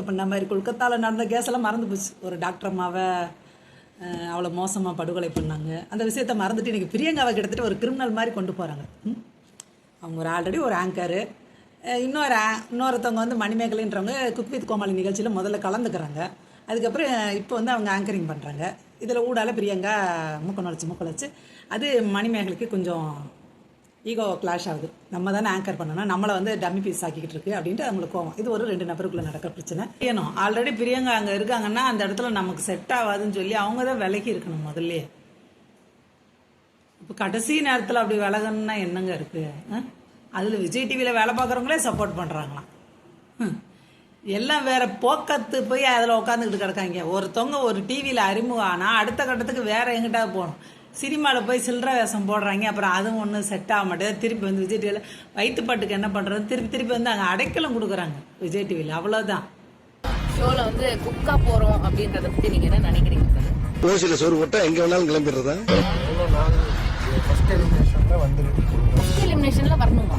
இப்போ பண்ண மாதிரி கொல்கத்தாவில் நடந்த கேஸெல்லாம் மறந்து போச்சு. ஒரு டாக்டர் அம்மாவை அவ்வளோ மோசமாக படுகொலை பண்ணாங்க. அந்த விஷயத்த மறந்துட்டு இன்றைக்கி பிரியங்காவை கிட்டத்தட்ட ஒரு கிரிமினல் மாதிரி கொண்டு போகிறாங்க அவங்க ஒரு ஆல்ரெடி ஒரு ஆங்கரு இன்னொரு இன்னொருத்தவங்க வந்து மணிமேகலைன்றவங்க குக் வித் கோமாளி நிகழ்ச்சியில் முதல்ல கலந்துக்கிறாங்க. அதுக்கப்புறம் இப்போ வந்து அவங்க ஆங்கரிங் பண்ணுறாங்க இதில் ஊடால பிரியங்கா மூக்க நுழைச்சி மூக்க நுழைச்சி. அது மணிமேகலைக்கு கொஞ்சம் ஈகோ கிளாஷ் ஆகுது. நம்ம தானே ஆங்கர் பண்ணணும் நம்மளை வந்து டம்மி பீஸ் ஆக்கிக்கிட்டு இருக்கு அப்படின்ட்டு அவங்களுக்கு கோவம். இது ஒரு ரெண்டு நபருக்குள்ள நடக்கிற பிரச்சனை. ஏனும் ஆல்ரெடி பிரியங்கா அங்கே இருக்காங்கன்னா அந்த இடத்துல நமக்கு செட் ஆகாதுன்னு சொல்லி அவங்க தான் விலகி இருக்கணும் முதல்ல இப்போ கடைசி நேரத்தில் அப்படி விலகணும்னா என்னங்க இருக்கு? அதில் விஜய் டிவியில் வேலை பார்க்குறவங்களே சப்போர்ட் பண்ணுறாங்களாம் எல்லாம் வேற போக்கத்து போய் அதில் உட்காந்துக்கிட்டு கிடக்காங்க. ஒருத்தவங்க ஒரு டிவியில் அறிமுகம் ஆனால் அடுத்த கட்டத்துக்கு வேற எங்கிட்ட போகணும். சினிமாவில் போய் சில்லற வேஷம் போடுறாங்க. அப்புறம் அதுவும் ஒன்றும் செட் ஆக மாட்டேது திருப்பி வந்து விஜய் டிவியில் வயிற்றுப்பாட்டுக்கு என்ன பண்ணுறது திருப்பி திருப்பி வந்து அங்கே அடைக்கலம் கொடுக்குறாங்க. விஜய் டிவியில் அவ்வளோதான் ஷோல வந்து குக்கா போறோம் அப்படின்றத பத்தி நீங்க என்ன நினைக்கிறீங்க ஓசில சோறு போட்டா எங்க வேணாலும் கிளம்பிடுறதா? ஃபர்ஸ்ட் எலிமினேஷன்ல வந்துருக்கு ஃபர்ஸ்ட் எலிமினேஷன்ல வரணுமா?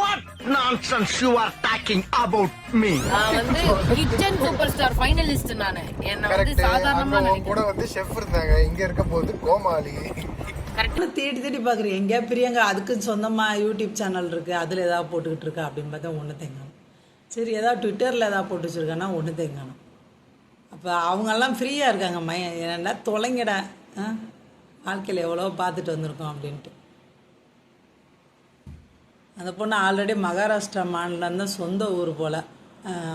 What nonsense you are talking about me நான் வந்து கிச்சன் சூப்பர் ஸ்டார் ஃபைனலிஸ்ட் நானு. என்ன வந்து கரெக்ட் சாதாரணமா அங்க நினைக்கிறேன். கூட வந்து ஷெஃப் இருந்தாங்க. இங்க இருக்க போது கோமாளி தேடி தேடி பார்க்குறேன் எங்கேயா பிரியங்கா அதுக்கு சொந்தமாக யூடியூப் சேனல் இருக்குது அதில் ஏதாவது போட்டுக்கிட்டு இருக்கா அப்படின்னு பார்த்தா ஒன்று தேங்கணும் சரி ஏதாவது ட்விட்டரில் ஏதாவது போட்டு வச்சுருக்கானா ஒன்று தேங்கணும் அப்போ அவங்கெல்லாம் ஃப்ரீயாக இருக்காங்க மைய ஏன்னா தொலைங்கடா ஆ? வாழ்க்கையில் எவ்வளோ பார்த்துட்டு வந்திருக்கோம் அப்படின்ட்டு. அந்த பொண்ணு ஆல்ரெடி மகாராஷ்டிரா மாநிலம் தான் சொந்த ஊர் போல்.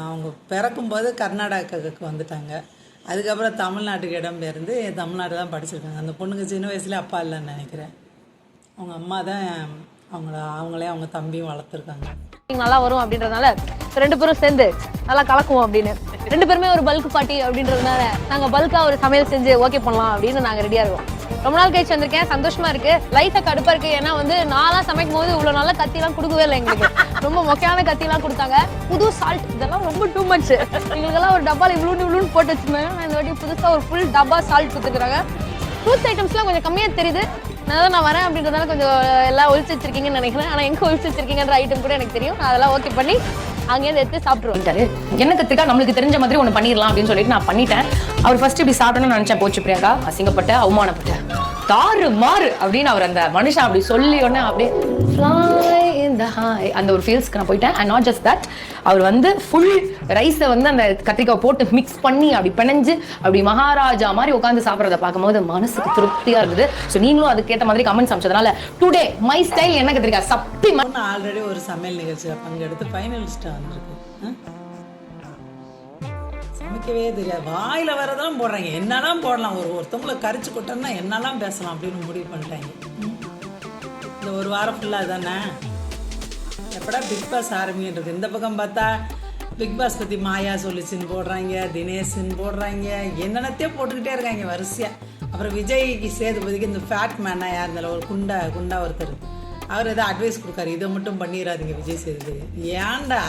அவங்க பிறக்கும்போது கர்நாடகாவுக்கு வந்துட்டாங்க. அதுக்கப்புறம் தமிழ்நாட்டுக்கு இடம்பெயர்ந்து தமிழ்நாடு தான் படிச்சிருக்காங்க. அந்த பொண்ணுக்கு சின்ன வயசுலேயே அப்பா இல்லைன்னு நினைக்கிறேன். அவங்க அம்மா தான் அவங்கள அவங்களே அவங்க தம்பியும் வளர்த்துருக்காங்க. நல்லா வரும் அப்படின்றதுனால ரெண்டு பேரும் சேர்ந்து நல்லா கலக்குவோம் அப்படின்னு. ரெண்டு பேருமே ஒரு பல்க் பார்ட்டி அப்படின்றதுனால நாங்கள் பல்காக ஒரு சமையல் செஞ்சு ஓகே பண்ணலாம் அப்படின்னு நாங்கள் ரெடியாக இருக்கோம். ரொம்ப நாள் கழிச்சு வந்திருக்கேன். சந்தோஷமா இருக்கு. லைஃபா கடுப்பா இருக்கு. ஏன்னா வந்து நான்லாம் சமைக்கும் போது இவ்வளவு நல்ல கத்திலாம் கொடுக்கவே இல்லை எங்களுக்கு. ரொம்ப மொக்கையான கத்திலாம் கொடுத்தாங்க. புது சால்ட் இதெல்லாம் ரொம்ப டூ மச் எங்களுக்கெல்லாம் ஒரு டப்பால இவ்வளோ இவ்வளோன்னு போட்டு வச்சிருந்தாங்க நான் இந்த வாட்டி புதுசா ஒரு ஃபுல் டப்பா சால்ட் கொடுத்துக்கிறாங்க ஃப்ரூட்ஸ் ஐட்டம்ஸ்லாம் கொஞ்சம் கம்மியாக தெரியுது. நான் தான் நான் வரேன் அப்படின்றதால கொஞ்சம் எல்லாம் ஒழிச்சு வச்சிருக்கீங்கன்னு நினைக்கிறேன். ஆனால் எங்கே ஒழிச்சு வச்சிருக்கீங்கன்ற ஐட்டம் கூட எனக்கு தெரியும். அதெல்லாம் ஓகே பண்ணி அங்கேயிருந்து எடுத்து சாப்பிட்ருவோம் என்ன கத்திரிக்கா? நம்மளுக்கு தெரிஞ்ச மாதிரி ஒன்று பண்ணிடலாம் அப்படின்னு சொல்லிட்டு நான் பண்ணிட்டேன். அவர் ஃபர்ஸ்ட் இப்படி சாப்பிடணும்னு நினைச்சேன். போச்சு பிரியங்கா. அசிங்கப்பட்ட அவமானப்பட்ட. தாறு மாறு அப்படின்னு அவர் அந்த மனுஷன் அப்படி சொல்லி உடனே அப்படியே இந்த ஹாய் அந்த ஒரு ஃபீல்ஸ்க்கு நான் போயிட்டேன். அண்ட் நாட் ஜஸ்ட் தட் அவர் வந்து ஃபுல் ரைஸை வந்து அந்த கத்திரிக்காய் போட்டு மிக்ஸ் பண்ணி அப்படி பிணைஞ்சு அப்படி மகாராஜா மாதிரி உட்காந்து சாப்பிட்றத பார்க்கும்போது மனசுக்கு திருப்தியா இருக்குது ஸோ நீங்களும் அதுக்கேற்ற மாதிரி கமெண்ட்ஸ் அமைச்சதுனால டுடே மை ஸ்டைல் என்ன கத்திரிக்காய்? சப்பி ஆல்ரெடி ஒரு சமையல் நிகழ்ச்சியில் பங்கெடுத்து ஃபைனலிஸ்ட்டாக வந்திருக்கு ஆ? சமைக்கவே தெரியாது. வாயில் வரதெல்லாம் போடுறாங்க. என்னெல்லாம் போடலாம்? ஒரு ஒருத்தவங்கள கரிச்சு கொட்டோம்னா என்னெல்லாம் பேசலாம் அப்படின்னு முடிவு பண்ணிட்டாங்க. இந்த ஒரு வாரம் ஃபுல்லாக தானே எப்படா பிக் பாஸ் ஆரம்பின்றது? இந்த பக்கம் பார்த்தா பிக் பாஸ் பற்றி மாயா சொல்லிச்சின்னு போடுறாங்க தினேஷன் போடுறாங்க என்னென்னத்தையோ போட்டுக்கிட்டே இருக்காங்க வரிசையாக அப்புறம் விஜய்க்கு சேதுபதிக்கு இந்த ஃபேட் மேனா யார் இருந்தாலும் ஒரு குண்டா குண்டா ஒருத்தர். அவர் ஏதோ அட்வைஸ் கொடுக்காரு இதை மட்டும் பண்ணிடாதீங்க விஜய் சேதுபதி. ஏன்டா?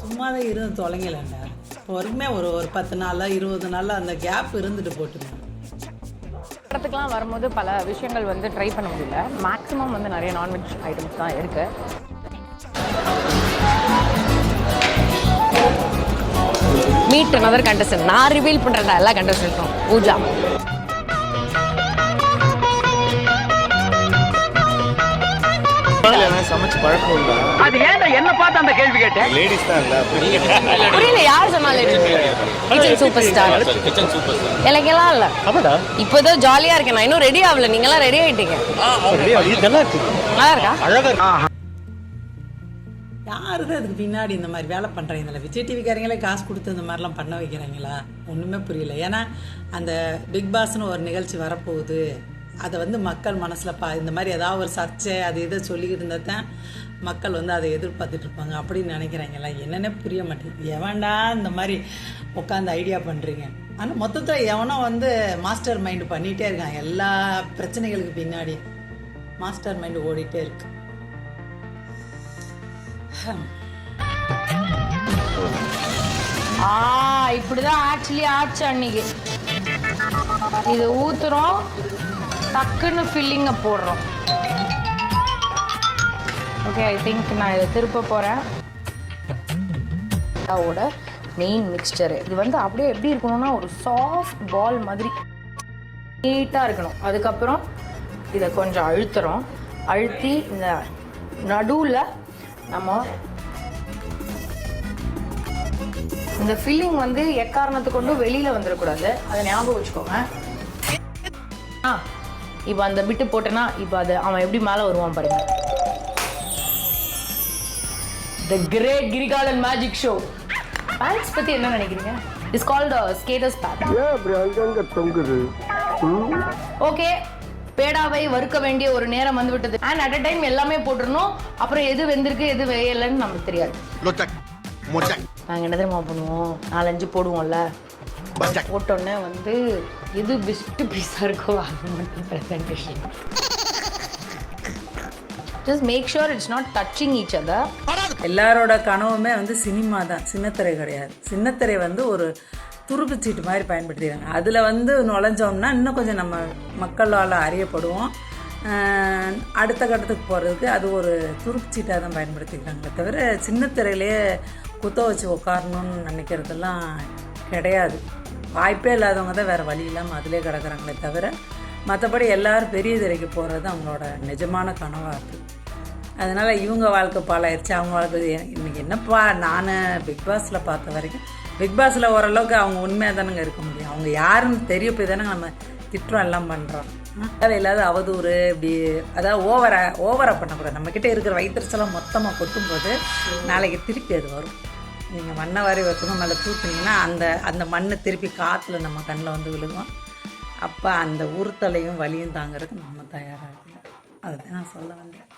சும்மா தான் இருந்து தொலைங்கலண்டா. பொறுமையாக ஒரு ஒரு பத்து நாளா இருபது நாளா அந்த கேப் இருந்துட்டு போட்டுருங்க. படத்துக்குலாம் வரும்போது பல விஷயங்கள் வந்து ட்ரை பண்ண முடியல. மேக்ஸிமம் வந்து நிறைய நான்வெஜ் ஐட்டம்ஸ் தான் இருக்கு. Meet another contestant. நான் ரிவீல் பண்றேன்டா எல்லா கண்டஸ்டன்ட்டும் பூஜா சமைச்சு பழக்கம் இல்ல அது ஏன்டா என்ன பார்த்து அந்த கேள்வி கேட்டேன் லேடிஸ் தான் இல்ல புரியல யார் சொன்னாலும் கிச்சன் சூப்பர் ஸ்டார் எனக்கெல்லாம் இல்ல. இப்போதான் ஜாலியா இருக்கேன். நான் இன்னும் ரெடி ஆகல. நீங்க எல்லாம் ரெடி ஆயிட்டீங்க இதெல்லாம் இருக்கு நல்லா இருக்கா? அழகா யாரு தான் இதுக்கு பின்னாடி இந்த மாதிரி வேலை பண்ணுறாங்களா விஜய் டிவிக்காரங்களே காசு கொடுத்து இந்த மாதிரிலாம் பண்ண வைக்கிறாங்களா? ஒன்றுமே புரியல. ஏன்னா அந்த பிக் பாஸ்னு ஒரு நிகழ்ச்சி வரப்போகுது. அதை வந்து மக்கள் மனசில் பா இந்த மாதிரி ஏதாவது ஒரு சர்ச்சை அது இதை சொல்லிக்கிட்டு இருந்தால் தான் மக்கள் வந்து அதை எதிர்பார்த்துட்டு இருப்பாங்க. அப்படின்னு நினைக்கிறாங்களா என்னன்னே புரிய மாட்டேங்குது. எவன்டா இந்த மாதிரி உட்காந்து ஐடியா பண்ணுறீங்க ஆனால் மொத்தத்தில் எவனோ வந்து மாஸ்டர் மைண்டு பண்ணிகிட்டே இருக்கான். எல்லா பிரச்சனைகளுக்கு பின்னாடி மாஸ்டர் மைண்டு ஓடிட்டே இருக்கு. ஆ இப்படிதான் ஆக்சுவலி ஆச்சு அன்னைக்கு. இது ஊத்துறோம். டக்குன்னு ஃபில்லிங்கை போடுறோம். ஓகே ஐ திங்க் நான் இதை திருப்ப போகிறேன் ஓட மெயின் மிக்சரு இது வந்து அப்படியே எப்படி இருக்கணும்னா ஒரு சாஃப்ட் பால் மாதிரி நீட்டாக இருக்கணும். அதுக்கப்புறம் இதை கொஞ்சம் அழுத்துறோம். அழுத்தி இந்த நடுவில் நம்ம இந்த ஃபில்லிங் வந்து எக்காரணத்துக்கு கொண்டும் வெளியில் வந்துடக்கூடாது. அதை ஞாபகம் வச்சுக்கோங்க. ஆ. இப்போ அந்த பிட்டு போட்டேன்னா இப்போ அது அவன் எப்படி மேலே வருவான் பாருங்க. The great Kirikalan magic show pants பற்றி என்ன நினைக்கிறீங்க? இஸ் கால்ட் ஸ்கேட்டர்ஸ் பேண்ட் அப்படி அங்கங்க தொங்குது? ஓகே பேடாவை வறுக்க வேண்டிய ஒரு நேரம் வந்து விட்டது அண்ட் அட் அ டைம் எல்லாமே போட்டுருணும் அப்புறம் எது வெந்திருக்கு எது வேயலைன்னு நமக்கு தெரியாது. நாங்கள் என்ன தெரியுமா பண்ணுவோம்? நாலஞ்சு போடுவோம்ல. போட்டோன்னே வந்து எது பெஸ்ட்டு பீஸாக இருக்கோ அது மட்டும் presentation just make sure it's not touching each other எல்லாரோட கனவுமே வந்து சினிமா தான். சின்னத்திரை கிடையாது. சின்னத்திரை வந்து ஒரு துருப்பு சீட்டு மாதிரி பயன்படுத்திக்கிறாங்க. அதில் வந்து நுழைஞ்சோம்னா இன்னும் கொஞ்சம் நம்ம மக்களால் அறியப்படுவோம். அடுத்த கட்டத்துக்கு போகிறதுக்கு அது ஒரு துருப்பு சீட்டாக தான் பயன்படுத்திக்கிறாங்களே தவிர சின்னத்திரையிலேயே குத்த வச்சு உட்காரணும்னு நினைக்கிறதெல்லாம் கிடையாது. வாய்ப்பே இல்லாதவங்க தான் வேறு வழி இல்லாமல் அதிலே கிடக்குறாங்களே தவிர மற்றபடி எல்லாரும் பெரிய திரைக்கு போகிறது அவங்களோட நிஜமான கனவாக இருக்குது அதனால் இவங்க வாழ்க்கை பாலாயிருச்சு அவங்க வாழ்க்கை இன்றைக்கி இன்னைக்கு என்னப்பா நான் பிக் பாஸில் பார்த்த வரைக்கும் பிக் பாஸில் ஓரளவுக்கு அவங்க உண்மையாக தானேங்க இருக்க முடியும். அவங்க யாருன்னு தெரிய போய் தானே நம்ம திட்டம் எல்லாம் பண்ணுறோம் அது இல்லாத அவதூறு இப்படி அதாவது ஓவரை ஓவராக பண்ணக்கூடாது. நம்மக்கிட்ட இருக்கிற வயிற்றுச்செல்லாம் மொத்தமாக கொட்டும்போது நாளைக்கு திருப்பி அது வரும். நீங்கள் மண்ணை வாரி வைக்கணும் மேலே தூக்குனீங்கன்னா அந்த அந்த மண்ணை திருப்பி காற்றுல நம்ம கண்ணில் வந்து விழுகும். அப்போ அந்த உறுத்தலையும் வலியும் தாங்கிறதுக்கு நம்ம தயாராக இருக்கணும். அதுதான் நான் சொல்ல வந்தேன்.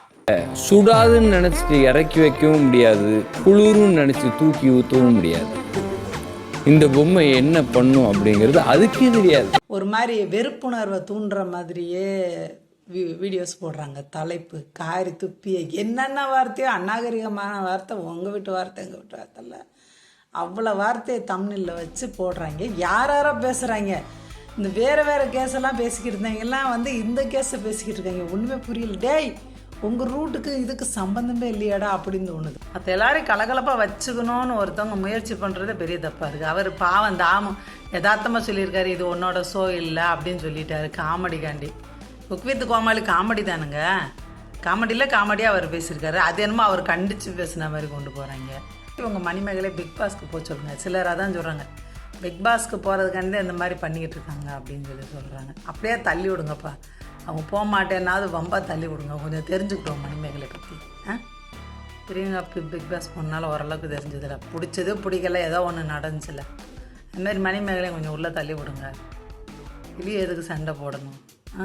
சுடாதுன்னு நினச்சிட்டு இறக்கி வைக்கவும் முடியாது குளிருன்னு நினச்சி தூக்கி ஊற்றவும் முடியாது. இந்த பொம்மை என்ன பண்ணும் அப்படிங்கிறது அதுக்கே தெரியாது. ஒரு மாதிரி வெறுப்புணர்வை தூண்டுற மாதிரியே வீடியோஸ் போடுறாங்க. தலைப்பு காரி துப்பி என்னென்ன வார்த்தையோ அநாகரிகமான வார்த்தை உங்கள் வீட்டு வார்த்தை எங்கள் வீட்டு வார்த்தை இல்லை. அவ்வளோ வார்த்தையை தமிழில் வச்சு போடுறாங்க. யார் யாரோ பேசுகிறாங்க இந்த வேறு வேறு கேஸெல்லாம் பேசிக்கிட்டு இருந்தவங்கெல்லாம் வந்து இந்த கேஸை பேசிக்கிட்டு இருக்காங்க. ஒன்றுமே புரியல. டேய் உங்கள் ரூட்டுக்கு இதுக்கு சம்மந்தமே இல்லையாடா அப்படின்னு தோணுது. மற்ற எல்லாரையும் கலகலப்பாக வச்சுக்கணும்னு ஒருத்தவங்க முயற்சி பண்ணுறதே பெரிய தப்பாக இருக்குது அவர் பாவம் தாமம். யதார்த்தமாக சொல்லியிருக்காரு இது உன்னோட ஷோ இல்லை அப்படின்னு சொல்லிட்டாரு. காமெடி காண்டி. குக் வித் கோமாளி காமெடி தானுங்க. காமெடியில் காமெடியாக அவர் பேசியிருக்காரு. அது என்னமோ அவர் கண்டித்து பேசின மாதிரி கொண்டு போகிறாங்க இவங்க மணிமேகலை பிக் பாஸ்க்கு போக சொல்லுங்க. சிலராக தான் சொல்கிறாங்க பிக் பாஸ்க்கு போகிறதுக்காண்டி இந்த மாதிரி பண்ணிக்கிட்டு இருக்காங்க அப்படின்னு சொல்லி சொல்கிறாங்க அப்படியே தள்ளி விடுங்கப்பா. அவங்க போக மாட்டேன்னாவது வம்பா தள்ளி விடுங்க. கொஞ்சம் தெரிஞ்சுக்கிட்டோம் மணிமேகலை பற்றி ஆ? பிரியங்கா பி- பிக் பாஸ் போனால ஓரளவுக்கு தெரிஞ்சதில்ல பிடிச்சது பிடிக்கல. ஏதோ ஒன்று நடந்துச்சுல. இந்தமாரி மணிமேகலையும் கொஞ்சம் உள்ளே தள்ளி விடுங்க. இல்லையே எதுக்கு சண்டை போடணும்? ஆ?